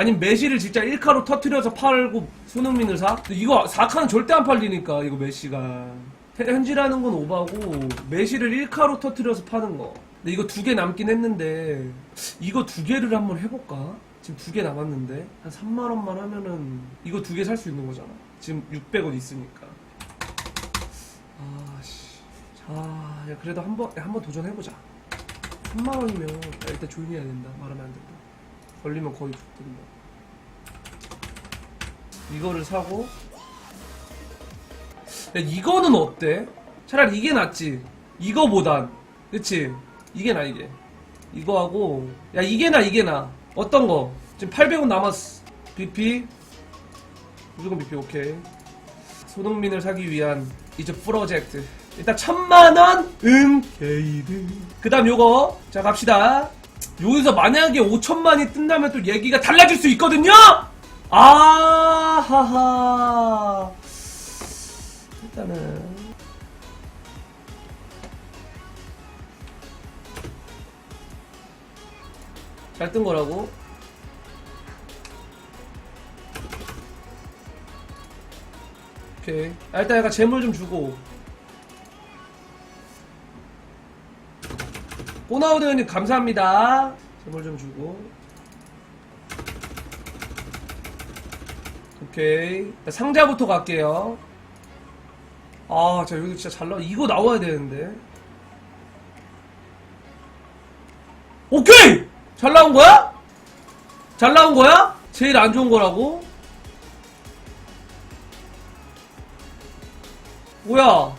아니면 메시를 진짜 1카로 터트려서 팔고 손흥민을 사? 이거 4카는 절대 안 팔리니까 이거 메시가. 현질하는 건 오바고 메시를 1카로 터트려서 파는 거. 근데 이거 두 개 남긴 했는데 이거 두 개를 한번 해볼까? 지금 두 개 남았는데 한 3만원만 하면은 이거 두 개 살 수 있는 거잖아. 지금 600원 있으니까. 아씨. 자 야, 그래도 한번 한번 도전해보자. 3만원이면 일단 조용히 해야 된다. 말하면 안 된다. 걸리면 거의 죽든다 이거를 사고. 야 이거는 어때? 차라리 이게 낫지. 이거보단. 그치? 이게 나 이게. 이거하고. 야 이게 나 이게 나. 어떤 거? 지금 800원 남았어 BP 무조건 BP 오케이. 손흥민을 사기 위한 이제 프로젝트. 일단 천만원 은케이드. 그 다음 요거. 자 갑시다. 여기서 만약에 5천만이 뜬다면 또 얘기가 달라질 수 있거든요 아하하. 일단은. 잘 뜬 거라고? 오케이. 아, 일단 약간 재물 좀 주고. 꼬나우드 형님 감사합니다. 재물 좀 주고 오케이 상자부터 갈게요 아 진짜 여기 진짜 잘 나와 이거 나와야 되는데 오케이 잘 나온 거야? 잘 나온 거야? 제일 안 좋은 거라고? 뭐야?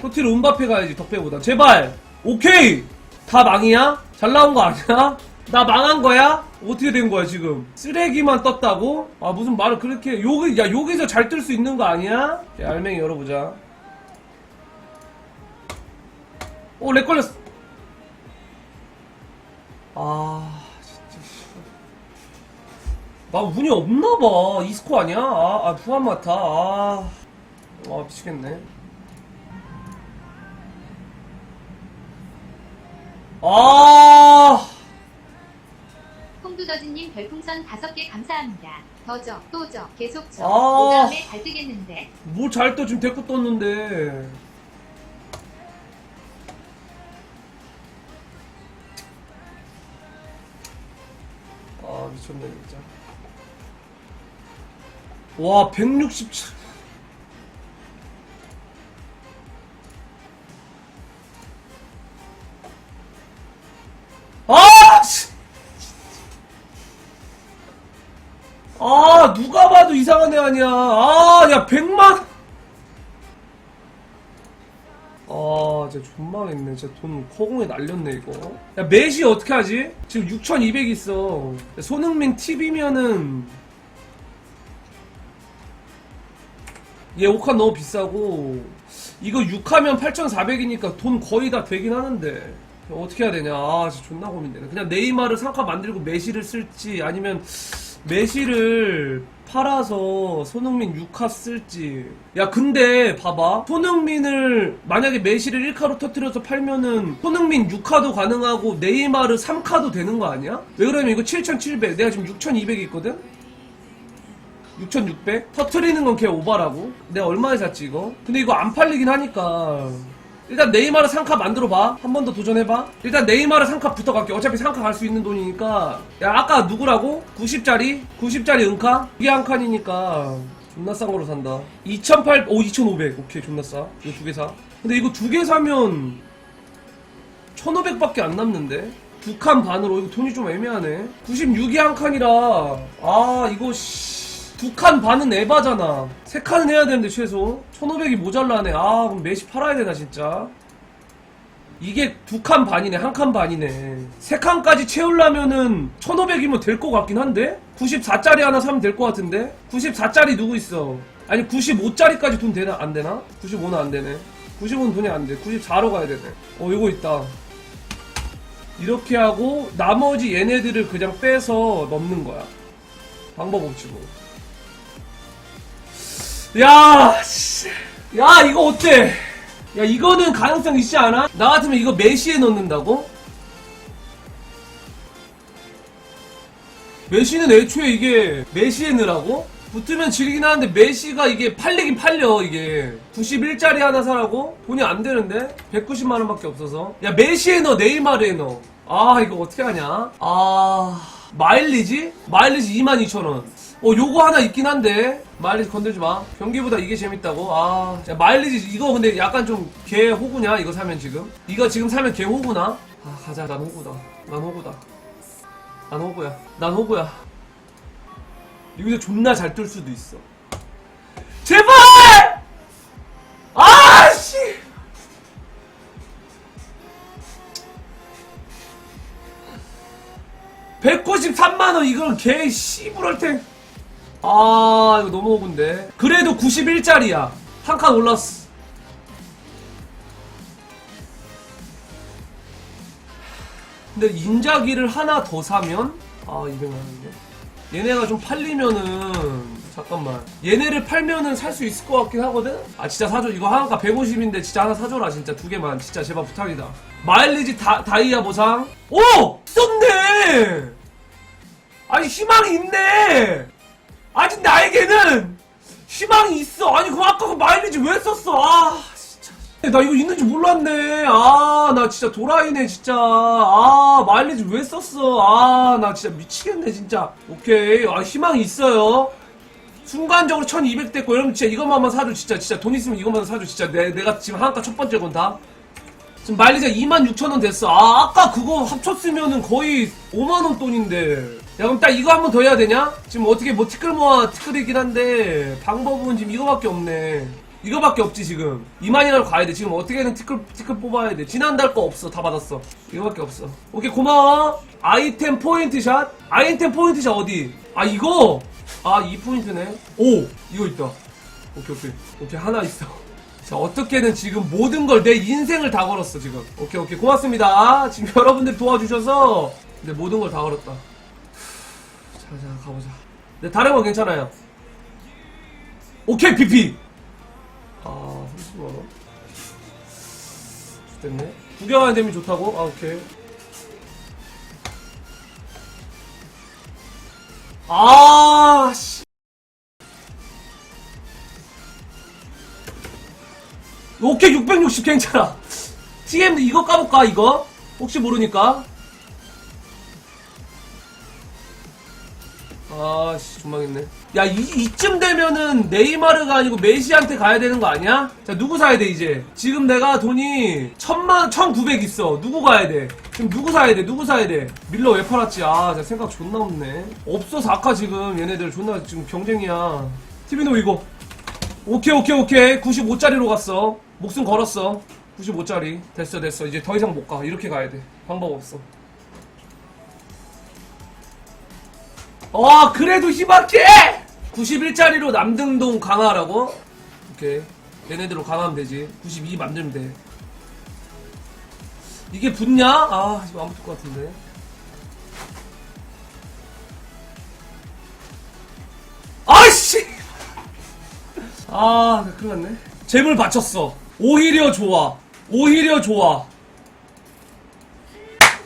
토티를 음바페 가야지 덕배보다 제발 오케이 다 망이야? 잘 나온 거 아니야? 나 망한 거야? 어떻게 된 거야 지금 쓰레기만 떴다고? 아 무슨 말을 그렇게 여기 야 여기서 잘 뜰 수 있는 거 아니야? 야, 알맹이 열어보자 오렉 걸렸어 아 진짜. 나 운이 없나봐 이스코 아니야? 아, 아 부안마타 아, 아 미치겠네 아 홍두더지님 별풍선 5개 감사합니다. 더져, 또져, 계속 져. 아. 오 다음에 잘 뜨겠는데. 뭘잘떠 지금 데리고 떴는데 아 미쳤네 진짜 와 167. 애 아니야. 아, 야, 100만! 아, 진짜 존망했네. 진짜 돈 허공에 날렸네, 이거. 야, 매시 어떻게 하지? 지금 6,200 있어. 야, 손흥민 팁이면은, 얘 5칸 너무 비싸고, 이거 6하면 8,400이니까 돈 거의 다 되긴 하는데. 어떻게 해야 되냐. 아, 진짜 존나 고민되네. 그냥 네이마르 상카 만들고 메시를 쓸지, 아니면, 메시를 팔아서 손흥민 6카 쓸지. 야, 근데 봐봐. 손흥민을 만약에 메시를 1카로 터뜨려서 팔면은 손흥민 6카도 가능하고 네이마르 3카도 되는 거 아니야? 왜 그러냐면 이거 7,700. 내가 지금 6,200 있거든? 6,600? 터트리는 건 걔 오바라고? 내가 얼마에 샀지 이거? 근데 이거 안 팔리긴 하니까 일단 네이마르 상카 만들어봐. 한 번 더 도전해봐. 일단 네이마르 상카 붙어갈게. 어차피 상카 갈 수 있는 돈이니까. 야 아까 누구라고? 90짜리? 90짜리 은카? 이게 한 칸이니까 존나 싼 거로 산다. 2,800, 오2,500 오케이 존나 싸. 이거 두 개 사. 근데 이거 두 개 사면 1,500밖에 안 남는데? 두 칸 반으로? 이거 돈이 좀 애매하네. 96이 한 칸이라. 아 이거 씨 두 칸 반은 에바잖아. 세 칸은 해야 되는데 최소. 1500이 모자라네. 아, 그럼 메시 팔아야 되나 진짜. 이게 두 칸 반이네. 한 칸 반이네. 세 칸까지 채우려면은 1500이면 될 것 같긴 한데? 94짜리 하나 사면 될 것 같은데? 94짜리 누구 있어? 아니 95짜리까지 돈 되나? 안 되나? 95는 안 되네. 95는 돈이 안 돼. 94로 가야 되네. 어, 이거 있다. 이렇게 하고 나머지 얘네들을 그냥 빼서 넣는 거야. 방법 없지 뭐. 야, 씨. 야, 이거 어때? 야, 이거는 가능성 있지 않아? 나 같으면 이거 메시에 넣는다고? 메시는 애초에 이게 메시에느라고? 붙으면 지르긴 하는데 메시가 이게 팔리긴 팔려 이게 91짜리 하나 사라고? 돈이 안 되는데? 190만원밖에 없어서 야 메시에 넣어 네이마르에 넣어 아 이거 어떻게 하냐 아 마일리지? 마일리지 22,000원 어 요거 하나 있긴 한데. 마일리지 건들지 마. 경기보다 이게 재밌다고? 아 야, 마일리지 이거 근데 약간 좀 개 호구냐? 이거 사면 지금? 이거 지금 사면 개 호구나? 아 가자. 난 호구다. 난 호구다. 난 호구야. 난 호구야. 여기서 존나 잘 뜰 수도 있어. 제발! 아씨! (193만원) 이걸 개 씨부럴탱 아 이거 너무 호구인데. 그래도 91짜리야. 한 칸 올랐어. 근데 인자기를 하나 더 사면 아 200만원인데? 얘네가 좀 팔리면은 잠깐만. 얘네를 팔면은 살 수 있을 것 같긴 하거든? 아 진짜 사줘. 이거 하나가 150인데 진짜 하나 사줘라 진짜 두 개만. 진짜 제발 부탁이다. 마일리지 다, 다이아 보상? 오! 있었네 아니 희망이 있네 아직 나에게는 희망이 있어. 아니 그럼 아까 그 마일리지 왜 썼어? 아 진짜. 나 이거 있는지 몰랐네. 아 나 진짜 도라이네 진짜. 아 마일리지 왜 썼어? 아 나 진짜 미치겠네 진짜. 오케이. 아 희망이 있어요. 순간적으로 1200 됐고 여러분 진짜 이것만 사줘 진짜. 진짜 돈 있으면 이것만 사줘 진짜. 내, 내가 지금 한가 첫 번째 건 다. 지금 마일리지가 26,000원 됐어. 아 아까 그거 합쳤으면은 거의 5만원 돈인데. 야 그럼 딱 이거 한 번 더 해야 되냐? 지금 어떻게 뭐 티끌 모아 티끌이긴 한데 방법은 지금 이거밖에 없네. 이거밖에 없지 지금. 2만이라도 가야 돼. 지금 어떻게든 티끌 티끌 뽑아야 돼. 지난달 거 없어. 다 받았어. 이거밖에 없어. 오케이 고마워. 아이템 포인트 샷. 아이템 포인트 샷 어디? 아 이거? 아이 포인트네. 오 이거 있다. 오케이 오케이. 오케이 하나 있어. 자 어떻게든 지금 모든 걸 내 인생을 다 걸었어 지금. 오케이 오케이. 고맙습니다. 지금 여러분들 도와주셔서. 내 모든 걸 다 걸었다 자자 가보자. 네 다른 건 괜찮아요. 오케이 PP 아 30만원 됐네. 구경하는 데미 좋다고? 아 오케이. 아 씨. 오케이 660 괜찮아. TM 이거 까볼까 이거? 혹시 모르니까 아씨 존망했네. 야 이, 이쯤 되면은 네이마르가 아니고 메시한테 가야 되는 거 아니야? 자 누구 사야 돼 이제? 지금 내가 돈이 천만 천구백 있어. 누구 가야 돼? 지금 누구 사야 돼? 누구 사야 돼? 밀러 왜 팔았지? 아 진짜 생각 존나 없네. 없어 아까 지금. 얘네들 존나 지금 경쟁이야. 티비노 이거. 오케이 오케이 오케이. 95짜리로 갔어. 목숨 걸었어. 95짜리. 됐어 됐어. 이제 더 이상 못 가. 이렇게 가야 돼. 방법 없어 와 그래도 희망해! 91짜리로 남등동 강화라고? 오케이. 얘네들로 강화하면 되지. 92 만들면 돼. 이게 붙냐? 아 이거 안 붙을 것 같은데. 아이씨! 아 큰일 났네. 재물 바쳤어. 오히려 좋아. 오히려 좋아.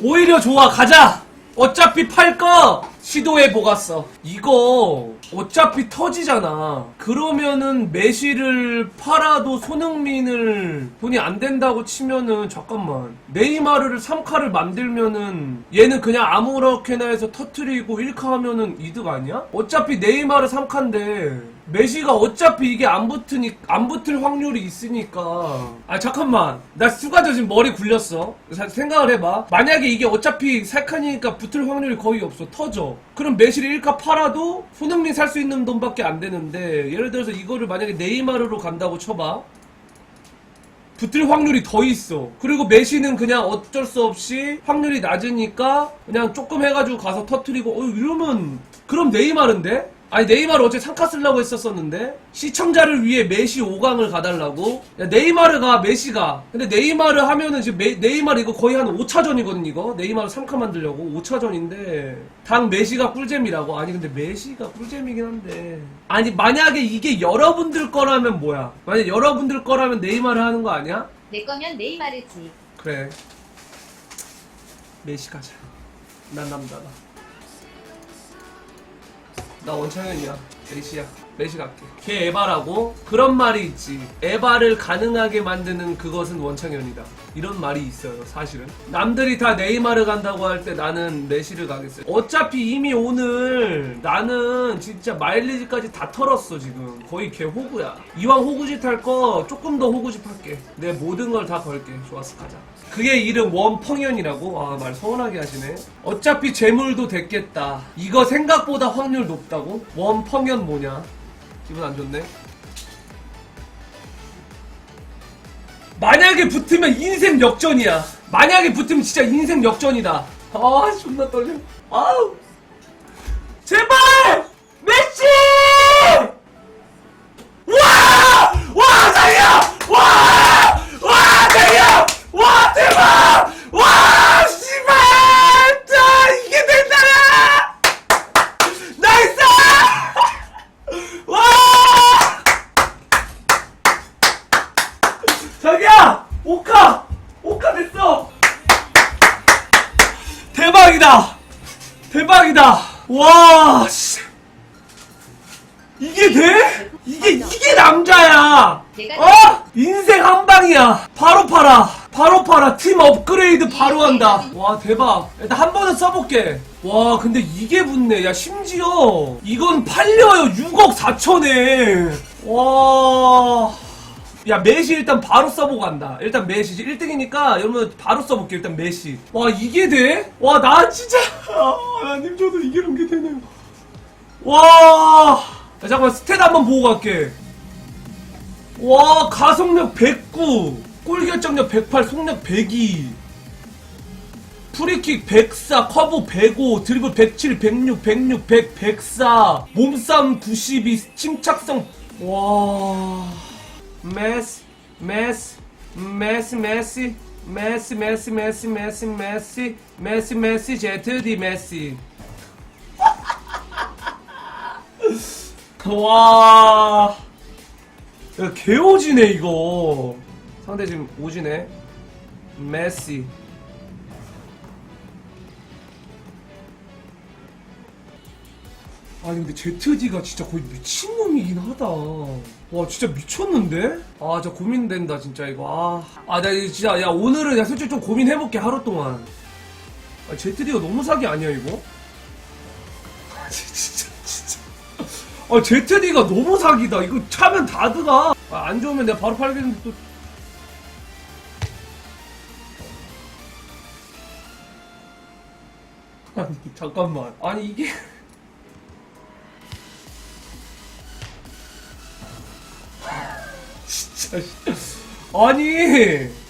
오히려 좋아. 가자! 어차피 팔거 시도해 보갔어. 이거 어차피 터지잖아. 그러면은 메시를 팔아도 손흥민을 돈이 안 된다고 치면은 잠깐만. 네이마르를 3카를 만들면은 얘는 그냥 아무렇게나 해서 터트리고 1카 하면은 이득 아니야? 어차피 네이마르 3카인데 메시가 어차피 이게 안 붙으니 안 붙을 확률이 있으니까. 아 잠깐만. 나 수가져 지금 머리 굴렸어. 자, 생각을 해봐. 만약에 이게 어차피 3칸이니까 붙을 확률이 거의 없어. 터져. 그럼 메시를 1카 팔아도 손흥민 살 수 있는 돈밖에 안 되는데 예를 들어서 이거를 만약에 네이마르로 간다고 쳐봐. 붙을 확률이 더 있어. 그리고 메시는 그냥 어쩔 수 없이 확률이 낮으니까 그냥 조금 해가지고 가서 터트리고 어 이러면 그럼 네이마르인데? 아니 네이마르 어제 상카 쓰려고 했었었는데 시청자를 위해 메시 5강을 가달라고? 야 네이마르가 메시가. 근데 네이마르 하면은 지금 메- 네이마르 이거 거의 한 5차전이거든 이거? 네이마르 3카 만들려고? 5차전인데 당 메시가 꿀잼이라고? 아니 근데 메시가 꿀잼이긴 한데. 아니 만약에 이게 여러분들 거라면 뭐야? 만약 여러분들 거라면 네이마르 하는 거 아니야? 내 거면 네이마르지. 그래. 메시 가자 난 남자다 나 원창현이야. 메시야. 메시 갈게. 걔 에바라고? 그런 말이 있지. 에바를 가능하게 만드는 그것은 원창현이다. 이런 말이 있어요, 사실은. 남들이 다 네이마르 간다고 할 때 나는 메시를 가겠어요. 어차피 이미 오늘 나는 진짜 마일리지까지 다 털었어, 지금. 거의 걔 호구야. 이왕 호구짓 할 거 조금 더 호구짓 할게. 내 모든 걸 다 걸게. 좋았어, 가자. 그게 이름 원펑현이라고? 아, 말 서운하게 하시네. 어차피 재물도 됐겠다. 이거 생각보다 확률 높다고? 원펑현 뭐냐? 기분 안 좋네. 만약에 붙으면 인생 역전이야. 만약에 붙으면 진짜 인생 역전이다. 아, 존나 떨려. 아우. 제발! 메시! 어? 인생 한 방이야! 바로 팔아! 바로 팔아! 팀 업그레이드 바로 한다! 와, 대박! 일단 한 번은 써볼게. 와, 근데 이게 붙네. 야, 심지어, 이건 팔려요! 6억 4천에! 와. 야, 메시 일단 바로 써보고 간다. 일단 메시. 1등이니까 여러분 바로 써볼게. 일단 메시. 와, 이게 돼? 와, 나 진짜. 아, 하나님, 저도 이런 게 되네요. 와. 야, 잠깐만, 스탯 한번 보고 갈게. 와, 가속력 109. 골 결정력 108, 속력 102. 프리킥 104, 커브 105, 드리블 107, 106, 106, 100, 104, 몸싸움 92, 침착성. 와. 메스, 메스, 메스, 메시, 메스, 메스, 메스, 메스, 메시, 메시, 메시, 제트디 메시. 와. 야, 개오지네, 이거. 상대 지금 오지네. 메시. 아니 근데 ZD가 진짜 거의 미친놈이긴 하다 와 진짜 미쳤는데? 아 진짜 고민된다 진짜 이거 아나 진짜 야 오늘은 야 솔직히 좀 고민해볼게 하루 동안 아 ZD가 너무 사기 아니야 이거? 아 진짜 아 ZD가 너무 사기다. 이거 차면 다 들어가. 아, 안 좋으면 내가 바로 팔겠는데 또. 아니 잠깐만. 아니 이게. 진짜 씨. 아니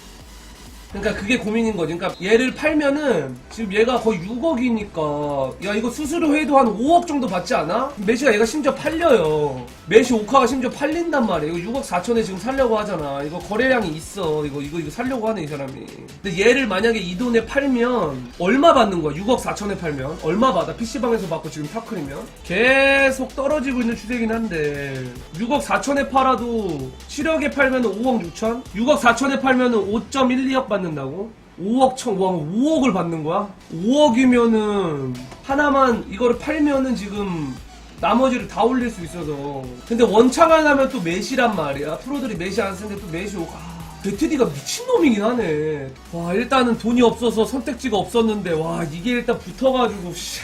그러니까 그게 고민인 거지. 그러니까 얘를 팔면은 지금 얘가 거의 6억이니까. 야 이거 수수료 해도 한 5억 정도 받지 않아? 메시가 얘가 심지어 팔려요. 메시 오카가 심지어 팔린단 말이야. 이거 6억 4천에 지금 살려고 하잖아. 이거 거래량이 있어. 이거 이거 이거 살려고 하네 이 사람이. 근데 얘를 만약에 이 돈에 팔면 얼마 받는 거야? 6억 4천에 팔면? 얼마 받아? PC방에서 받고 지금 타클이면? 계속 떨어지고 있는 추세긴 한데. 6억 4천에 팔아도 7억에 팔면 5억 6천? 6억 4천에 팔면 5.12억 받는 다고? 5억 천, 와, 5억을 받는 거야? 5억이면은, 하나만, 이거를 팔면은 지금, 나머지를 다 올릴 수 있어서. 근데 원창을 하면 또 메시란 말이야. 프로들이 메시 안 쓰는데 또 메시 오고, 아, 베트디가 미친놈이긴 하네. 와, 일단은 돈이 없어서 선택지가 없었는데, 와, 이게 일단 붙어가지고, 씨.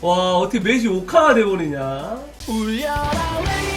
와, 어떻게 메시 오카가 돼버리냐? 울려라 왜